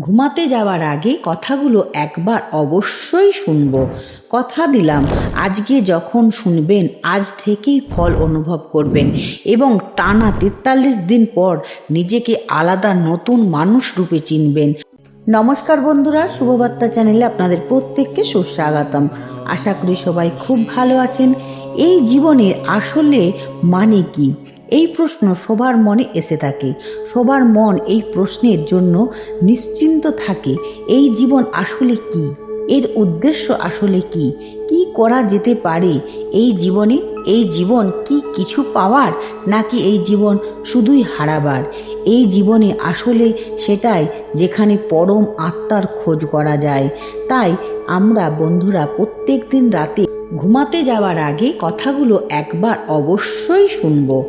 ঘুমাতে যাওয়ার আগে কথাগুলো একবার অবশ্যই শুনব। কথা দিলাম, আজকে যখন শুনবেন, আজ থেকেই ফল অনুভব করবেন এবং টানা তেতাল্লিশ দিন পর নিজেকে আলাদা নতুন মানুষ রূপে চিনবেন। নমস্কার বন্ধুরা, শুভবার্তা চ্যানেলে আপনাদের প্রত্যেককে সুস্বাগতম। আশা করি সবাই খুব ভালো আছেন। এই জীবনের আসলে মানে কি? এই প্রশ্ন সবার মনে এসে থাকে। সবার মন এই প্রশ্নের জন্য নিশ্চিন্ত থাকে, এই জীবন আসলে কি? এর উদ্দেশ্য আসলে কি? কি করা যেতে পারে এই জীবনে? এই জীবন কি কিছু পাওয়ার, নাকি এই জীবন শুধুই হারাবার? এই জীবনে আসলে সেটাই যেখানে পরম আত্মার খোঁজ করা যায়। তাই আমরা বন্ধুরা প্রত্যেক দিন রাতে ঘুমাতে যাওয়ার আগে কথাগুলো একবার অবশ্যই শুনব।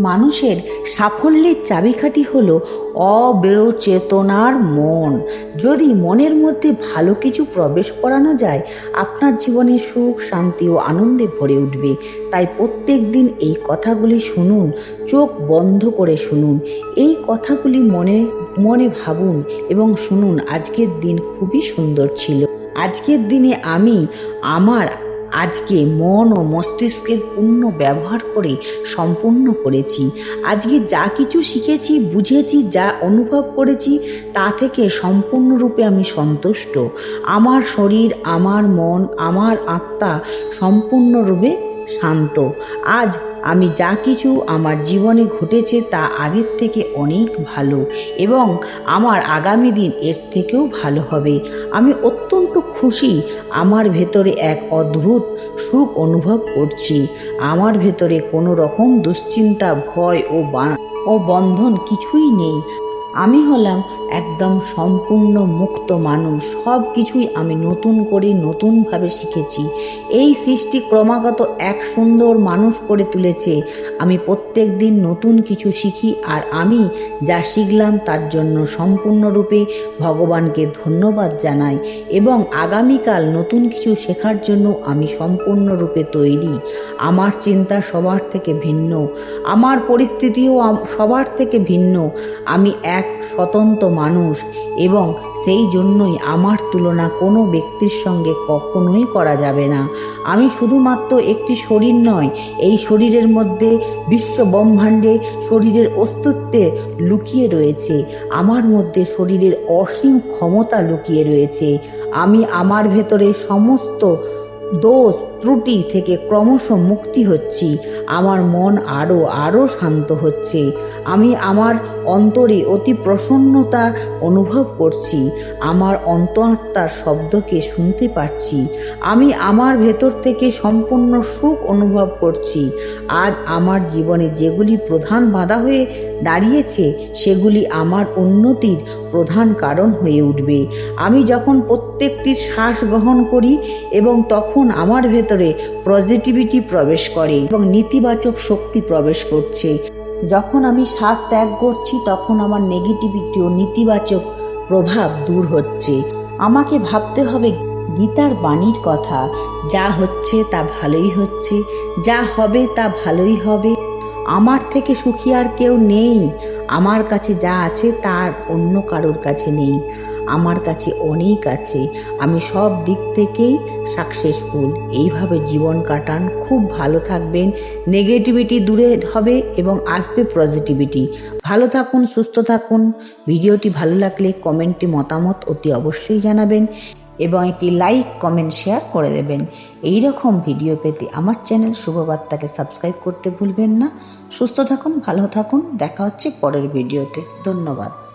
মানুষের সাফল্যের চাবিকাঠি হলো অব্যয় চেতনার মন। যদি মনের মধ্যে ভালো কিছু প্রবেশ করানো যায়, আপনার জীবনে সুখ, শান্তি ও আনন্দে ভরে উঠবে। তাই প্রত্যেক দিন এই কথাগুলি শুনুন, চোখ বন্ধ করে শুনুন। এই কথাগুলি মনে মনে ভাবুন এবং শুনুন, আজকের দিন খুবই সুন্দর ছিল। আজকের দিনে আমি আমার আজকে মন ও মস্তিষ্কের পূর্ণ ব্যবহার করে সম্পূর্ণ করেছি। আজকে যা কিছু শিখেছি, বুঝেছি, যা অনুভব করেছি, তা থেকে সম্পূর্ণরূপে আমি সন্তুষ্ট। আমার শরীর, আমার মন, আমার আত্মা সম্পূর্ণরূপে শান্ত। আজ আমি যা কিছু আমার জীবনে ঘটেছে তা আগের থেকে অনেক ভালো এবং আমার আগামী দিন এর থেকেও ভালো হবে। আমি অত্যন্ত খুশি আমার ভেতরে এক অদ্ভুত সুখ অনুভব করছি। আমার ভেতরে কোনো রকম দুশ্চিন্তা, ভয় ও বা- ও বন্ধন কিছুই নেই। আমি হলাম একদম সম্পূর্ণ মুক্ত মানুষ। সব কিছুই আমি নতুন করে নতুনভাবে শিখেছি। এই সৃষ্টি ক্রমাগত এক সুন্দর মানুষ করে তুলেছে। আমি প্রত্যেক দিন নতুন কিছু শিখি আর আমি যা শিখলাম তার জন্য সম্পূর্ণরূপে ভগবানকে ধন্যবাদ জানাই এবং আগামীকাল নতুন কিছু শেখার জন্য আমি সম্পূর্ণরূপে তৈরি। আমার চিন্তা সবার থেকে ভিন্ন। আমার পরিস্থিতিও সবার থেকে ভিন্ন। আমি এক স্বতন্ত্র মানুষ এবং সেই জন্যই আমার তুলনা কোনো ব্যক্তির সঙ্গে কখনোই করা যাবে না। আমি শুধুমাত্র একটি শরীর নয়, এই শরীরের মধ্যে বিশ্ব ব্রহ্মাণ্ডে শরীরের অস্তিত্বে লুকিয়ে রয়েছে। আমার মধ্যে শরীরের অসীম ক্ষমতা লুকিয়ে রয়েছে। আমি আমার ভেতরে সমস্ত দোষ ত্রুটি থেকে ক্রমশ মুক্তি হচ্ছি। আমার মন আরও আরও শান্ত হচ্ছে। আমি আমার অন্তরে অতি প্রসন্নতা অনুভব করছি। আমার অন্তরাত্মার শব্দকে শুনতে পাচ্ছি। আমি আমার ভেতর থেকে সম্পূর্ণ সুখ অনুভব করছি। আজ আমার জীবনে যেগুলি প্রধান বাধা হয়ে দাঁড়িয়েছে, সেগুলি আমার উন্নতির প্রধান কারণ হয়ে উঠবে। আমি যখন প্রত্যেকটি শ্বাস গ্রহণ করি এবং তখন আমার ভেতরে পজিটিভিটি প্রবেশ করে এবং নেতিবাচক শক্তি প্রবেশ করছে। যখন আমি শ্বাস ত্যাগ করছি, তখন আমার নেগেটিভিটি ও নেতিবাচক প্রভাব দূর হচ্ছে। আমাকে ভাবতে হবে, গীতার বাণীর কথা, যা হচ্ছে তা ভালোই হচ্ছে, যা হবে তা ভালোই হবে। আমার থেকে সুখী আর কেউ নেই। আমার কাছে যা আছে তার অন্য কারোর কাছে নেই। আমার কাছে অনেক আছে। আমি সব দিক থেকেই সাকসেসফুল এইভাবে জীবন কাটান। খুব ভালো থাকবেন। নেগেটিভিটি দূরে হবে এবং আসবে পজিটিভিটি ভালো থাকুন, সুস্থ থাকুন। ভিডিওটি ভালো লাগলে কমেন্টে মতামত অতি অবশ্যই জানাবেন এবং একটি লাইক কমেন্ট শেয়ার করে দেবেন। এই রকম ভিডিও পেতে আমার চ্যানেল শুভবার্তাকে সাবস্ক্রাইব করতে ভুলবেন না। সুস্থ থাকুন, ভালো থাকুন। দেখা হচ্ছে পরের ভিডিওতে ধন্যবাদ।